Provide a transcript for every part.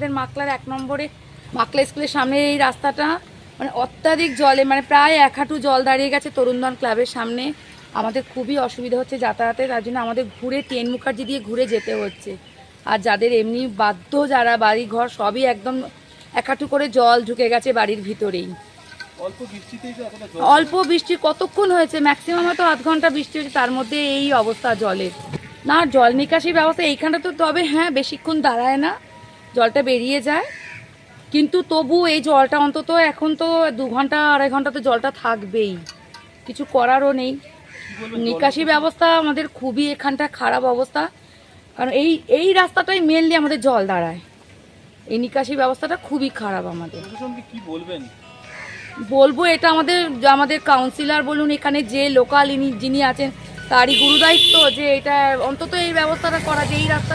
আমাদের মাকলার এক নম্বরে মাকলা স্কুলের সামনে এই রাস্তাটা মানে অত্যাধিক জলে মানে প্রায় এক হাঁটু জল দাঁড়িয়ে গেছে তরুণদন ক্লাবের সামনে। আমাদের খুবই অসুবিধা হচ্ছে যাতায়াতে তার জন্য আমাদের ঘুরে টেন মুখার্জি দিয়ে ঘুরে যেতে হচ্ছে। আর যাদের এমনি বাধ্য যারা বাড়ি ঘর সবই একদম এক হাঁটু করে জল ঢুকে গেছে বাড়ির ভিতরেই। অল্প বৃষ্টি কতক্ষণ হয়েছে? ম্যাক্সিমাম হয়তো আধ ঘণ্টা বৃষ্টি হয়েছে তার মধ্যে এই অবস্থা জলের। না জল নিকাশি ব্যবস্থা এইখানটা তো তবে হ্যাঁ বেশিক্ষণ দাঁড়ায় না। জলটা বেরিয়ে যায়। কিন্তু তবু এই জলটা অন্তত এখন তো দু ঘণ্টা আড়াই ঘণ্টা তো জলটা থাকবেই। কিছু করারও নেই। নিকাশি ব্যবস্থা আমাদের খুবই এখানটা খারাপ অবস্থা। কারণ এই এই রাস্তাটাই মেনলি আমাদের জল দাঁড়ায়। এই নিকাশি ব্যবস্থাটা খুবই খারাপ আমাদের। কি বলবেন? বলব এটা আমাদের আমাদের কাউন্সিলর বলুন এখানে যে লোকাল ইনি যিনি আছেন তারই গুরুদায়িত্ব যে এটা অন্তত এই ব্যবস্থাটা করা যে এই রাস্তা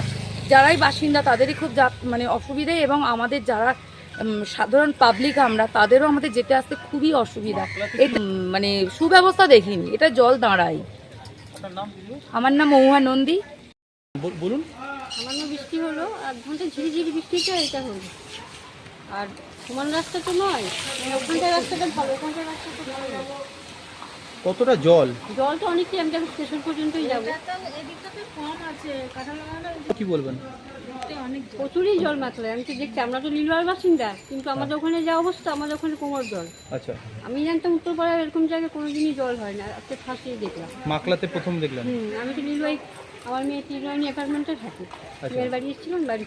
যারাই বাসিন্দা তাদেরই খুব মানে অসুবিধে এবং আমাদের যারা সাধারণ পাবলিক আমরা তাদেরও আমাদের যেতে আসতে খুবই অসুবিধা। মানে সুব্যবস্থা দেখিনি এটা জল নাম দিল আমার নাম মহুয়া নন্দী। বলুন। সামান্য বৃষ্টি হলো এক ঘণ্টা ঝিরিঝিরি বৃষ্টিতে এটা হলো। আর সমান রাস্তা তো নয় মানে ওখানকার রাস্তাটা ভালো ওখানকার রাস্তা তো ভালো। কতটা জল? জল তো অনেকটাই আমি যাব স্টেশন পর্যন্তই যাব। কি বলবেন? প্রচুরই জল মাতলায় আমি তো দেখছি আমরা তো বাসিন্দা কিন্তু আমাদের ওখানে যা অবস্থা আমাদের ওখানে কোমর জল। আচ্ছা। আমি জানতাম এরকম জায়গায় কোনোদিনই জল হয় না আজকে দেখলাম। মাকলাতে প্রথম দেখলেন? হুম আমি তো আমার মেয়ে অ্যাপার্টমেন্টে থাকি। মেয়ের বাড়ি এসেছিলাম বাড়ি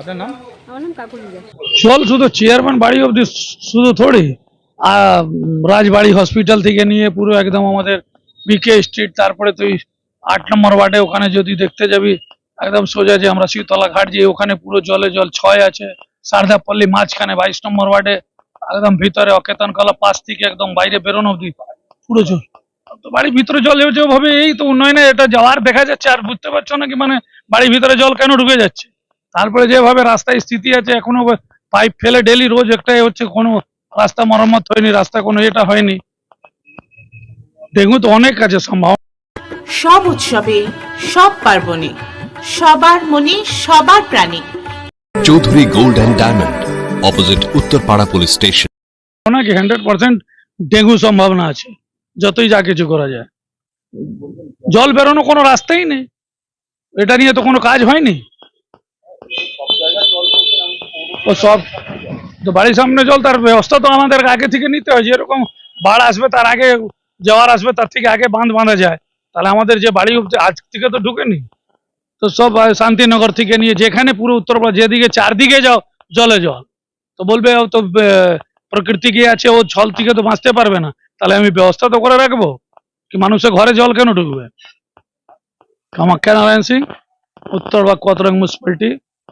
আপনার নাম? আমার নাম কাকুলি দাস। জল শুধু চেয়ারম্যান বাড়ি অবধি শুধু থোড়ি। রাজবাড়ি হসপিটাল থেকে নিয়ে পুরো একদম আমাদের বিকে স্ট্রিট তারপরে তুই আট নম্বর ওয়ার্ডে ওখানে যদি দেখতে যাবি, একদম সোজা যে আমরা শীতলা ঘাট যে ওখানে পুরো জলে জল ছয় আছে, সারদাপল্লী মাঝখানে বাইশ নম্বর ওয়ার্ডে, একদম ভিতরে অকেতন কলা পাশ থেকে একদম বাইরে বেরোনো অব্দি পুরো জল। তো বাড়ির ভিতরে জল হয়েছে ভাবে এই তো উন্নয়নে এটা যাওয়ার দেখা যাচ্ছে, আর বুঝতে পারছ না কি মানে বাড়ির ভিতরে জল কেন ঢুকে যাচ্ছে? তারপরে যেভাবে রাস্তায় স্থিতি আছে, এখনও পাইপ ফেলে ডেলি রোজ একটাই হচ্ছে কোনো রাস্তা মরম্মত হয়নি রাস্তা কোনো এটা হয়নি। ডেঙ্গু তো অনেক আছে সম্ভাবনা। সব উৎসবে সব পার্বণে সবার মনে সবার প্রাণে। Chowdhury gold and diamond opposite Uttarpara police station. নাকি হান্ড্রেড পার্সেন্ট ডেঙ্গু সম্ভাবনা আছে যতই যা কিছু করা যায়। জল বেরোনো কোনো রাস্তাই নেই এটা নিয়ে তো কোনো কাজ হয়নি। ও সব তো বাড়ির সামনে জল, তার ব্যবস্থা তো আমাদের আগে থেকে নিতে হয়, যেরকম বাড় আসবে তার আগে, জোয়ার আসবে তার থেকে আগে বাঁধ বাঁধা যায়। তাহলে আমাদের যে বাড়ি আজ থেকে তো ঢুকেনি। তো সব শান্তিনগর থেকে নিয়ে যেখানে পুরো উত্তরপাড়া যেদিকে চারদিকে যাও, জলে জল। তো বলবে তো প্রকৃতি কি আছে, ও জল থেকে তো বাঁচতে পারবে না। তাহলে আমি ব্যবস্থা তো করে রাখব। কি মানুষের ঘরে জল কেন ঢুকবে? কামাখ্যা নারায়ণ সিং, উত্তর বা কোতরং মিউনিসিপ্যালিটি